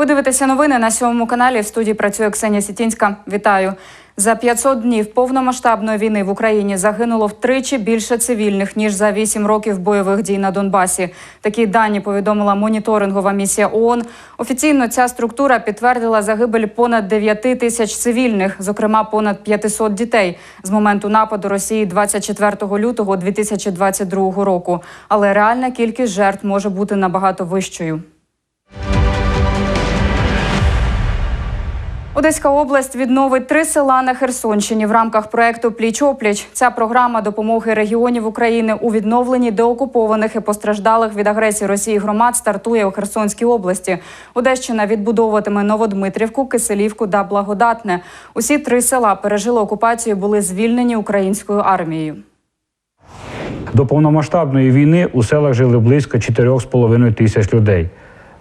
Ви дивитеся новини на сьомому каналі. В студії працює Ксенія Сітінська. Вітаю. За 500 днів повномасштабної війни в Україні загинуло втричі більше цивільних ніж за 8 років бойових дій на Донбасі. Такі дані повідомила моніторингова місія ООН. Офіційно ця структура підтвердила загибель понад 9 тисяч цивільних, зокрема понад 500 дітей з моменту нападу Росії 24 лютого 2022 року. Але реальна кількість жертв може бути набагато вищою. Одеська область відновить три села на Херсонщині в рамках проекту Пліч опліч. Ця програма допомоги регіонів України у відновленні деокупованих і постраждалих від агресії Росії громад стартує у Херсонській області. Одещина відбудовуватиме Новодмитрівку, Киселівку та Благодатне. Усі три села пережили окупацію, були звільнені українською армією. До повномасштабної війни у селах жили близько 4,5 тисяч людей.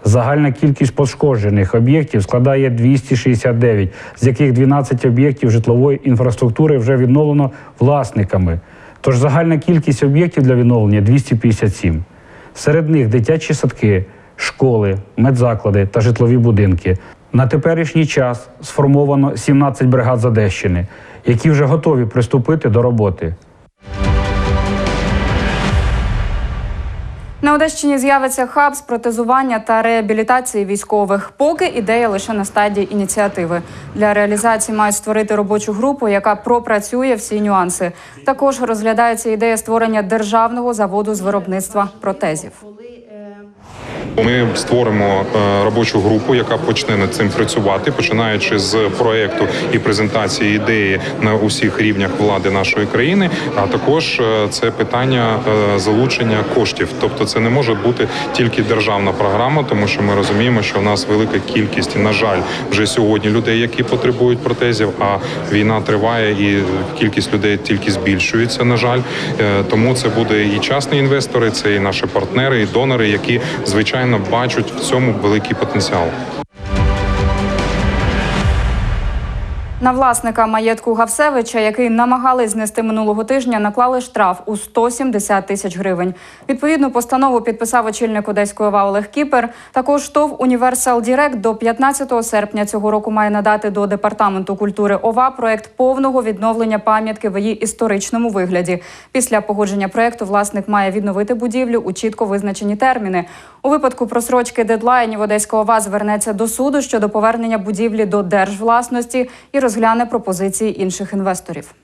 Загальна кількість пошкоджених об'єктів складає 269, з яких 12 об'єктів житлової інфраструктури вже відновлено власниками. Тож загальна кількість об'єктів для відновлення 257. Серед них дитячі садки, школи, медзаклади та житлові будинки. На теперішній час сформовано 17 бригад з Одещини, які вже готові приступити до роботи. На Одещині з'явиться хаб з протезування та реабілітації військових. Поки ідея лише на стадії ініціативи. Для реалізації мають створити робочу групу, яка пропрацює всі нюанси. Також розглядається ідея створення державного заводу з виробництва протезів. Ми створимо е, робочу групу, яка почне над цим працювати, починаючи з проекту і презентації ідеї на усіх рівнях влади нашої країни. А також е, це питання е, залучення коштів. Тобто, це не може бути тільки державна програма, тому що ми розуміємо, що в нас велика кількість, і, на жаль, вже сьогодні людей, які потребують протезів. А війна триває, і кількість людей тільки збільшується. На жаль, тому це буде і частні інвестори, це і наші партнери, і донори, які звичайно бачать в цьому великий потенціал. На власника маєтку Гавсевича, який намагались знести минулого тижня, наклали штраф у 170 тисяч гривень. Відповідну постанову підписав очільник Одеської ОВА Олег Кіпер. Також ТОВ Універсал Дірект до 15 серпня цього року має надати до департаменту культури ОВА проект повного відновлення пам'ятки в її історичному вигляді. Після погодження проекту власник має відновити будівлю у чітко визначені терміни. У випадку просрочки дедлайнів Одеська ОВА звернеться до суду щодо повернення будівлі до держвласності і розгляне пропозиції інших інвесторів.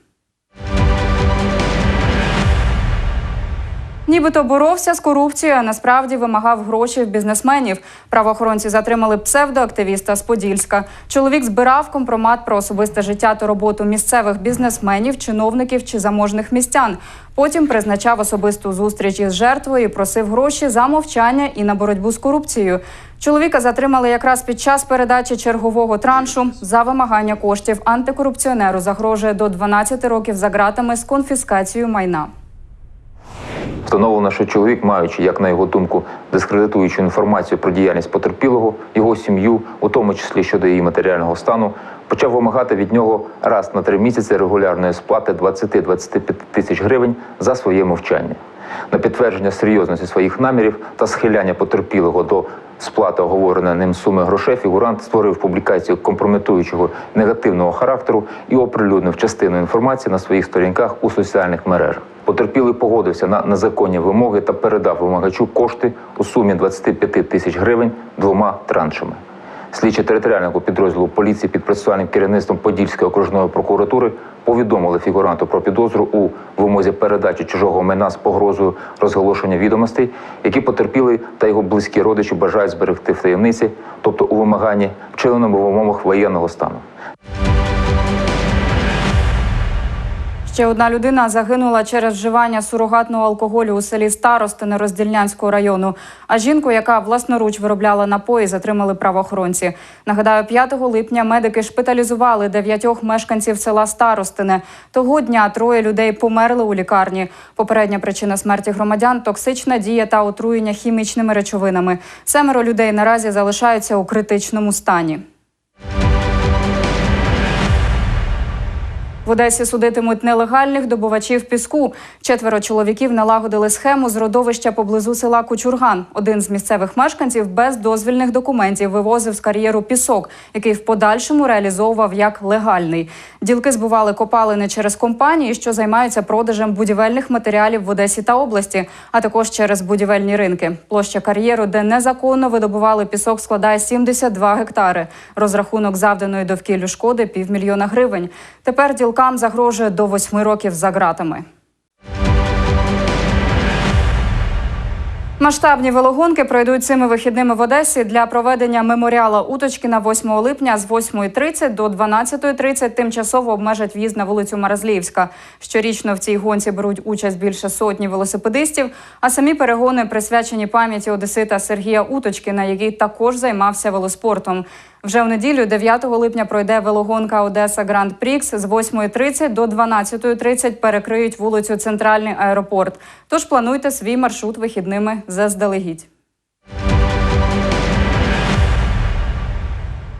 Нібито боровся з корупцією, а насправді вимагав гроші в бізнесменів. Правоохоронці затримали псевдоактивіста з Подільська. Чоловік збирав компромат про особисте життя та роботу місцевих бізнесменів, чиновників чи заможних містян. Потім призначав особисту зустріч із жертвою просив гроші за мовчання і на боротьбу з корупцією. Чоловіка затримали якраз під час передачі чергового траншу за вимагання коштів. Антикорупціонеру загрожує до 12 років за ґратами з конфіскацією майна. Встановлено, що чоловік, маючи, як на його думку, дискредитуючу інформацію про діяльність потерпілого, його сім'ю, у тому числі щодо її матеріального стану, почав вимагати від нього раз на три місяці регулярної сплати 20-25 тисяч гривень за своє мовчання. На підтвердження серйозності своїх намірів та схиляння потерпілого до сплати оговореної ним суми грошей, фігурант створив публікацію компрометуючого негативного характеру і оприлюднив частину інформації на своїх сторінках у соціальних мережах. Потерпілий погодився на незаконні вимоги та передав вимагачу кошти у сумі 25 тисяч гривень двома траншами. Слідчі територіального підрозділу поліції під процесуальним керівництвом Подільської окружної прокуратури повідомили фігуранту про підозру у вимозі передачі чужого майна з погрозою розголошення відомостей, які потерпіли та його близькі родичі бажають зберегти в таємниці, тобто у вимаганні, вчиненому в умовах воєнного стану. Ще одна людина загинула через вживання сурогатного алкоголю у селі Старостини Роздільнянського району. А жінку, яка власноруч виробляла напої, затримали правоохоронці. Нагадаю, 5 липня медики шпиталізували дев'ятьох мешканців села Старостине. Того дня троє людей померли у лікарні. Попередня причина смерті громадян токсична дія та отруєння хімічними речовинами. Семеро людей наразі залишаються у критичному стані. В Одесі судитимуть нелегальних добувачів піску. Четверо чоловіків налагодили схему з родовища поблизу села Кучурган. Один з місцевих мешканців без дозвільних документів вивозив з кар'єру пісок, який в подальшому реалізовував як легальний. Ділки збували копалини через компанії, що займаються продажем будівельних матеріалів в Одесі та області, а також через будівельні ринки. Площа кар'єру, де незаконно видобували пісок, складає 72 гектари. Розрахунок завданої довкіллю шкоди півмільйона гривень. Тепер ділкам загрожує до восьми років за ґратами. Масштабні велогонки пройдуть цими вихідними в Одесі для проведення меморіала Уточкіна 8 липня з 8.30 до 12.30 тимчасово обмежать в'їзд на вулицю Маразлівська. Щорічно в цій гонці беруть участь більше сотні велосипедистів, а самі перегони присвячені пам'яті одесита Сергія Уточкіна, який також займався велоспортом. Вже в неділю, 9 липня, пройде велогонка Одеса Гранд Прікс з 8.30 до 12.30 перекриють вулицю Центральний аеропорт. Тож плануйте свій маршрут вихідними заздалегідь.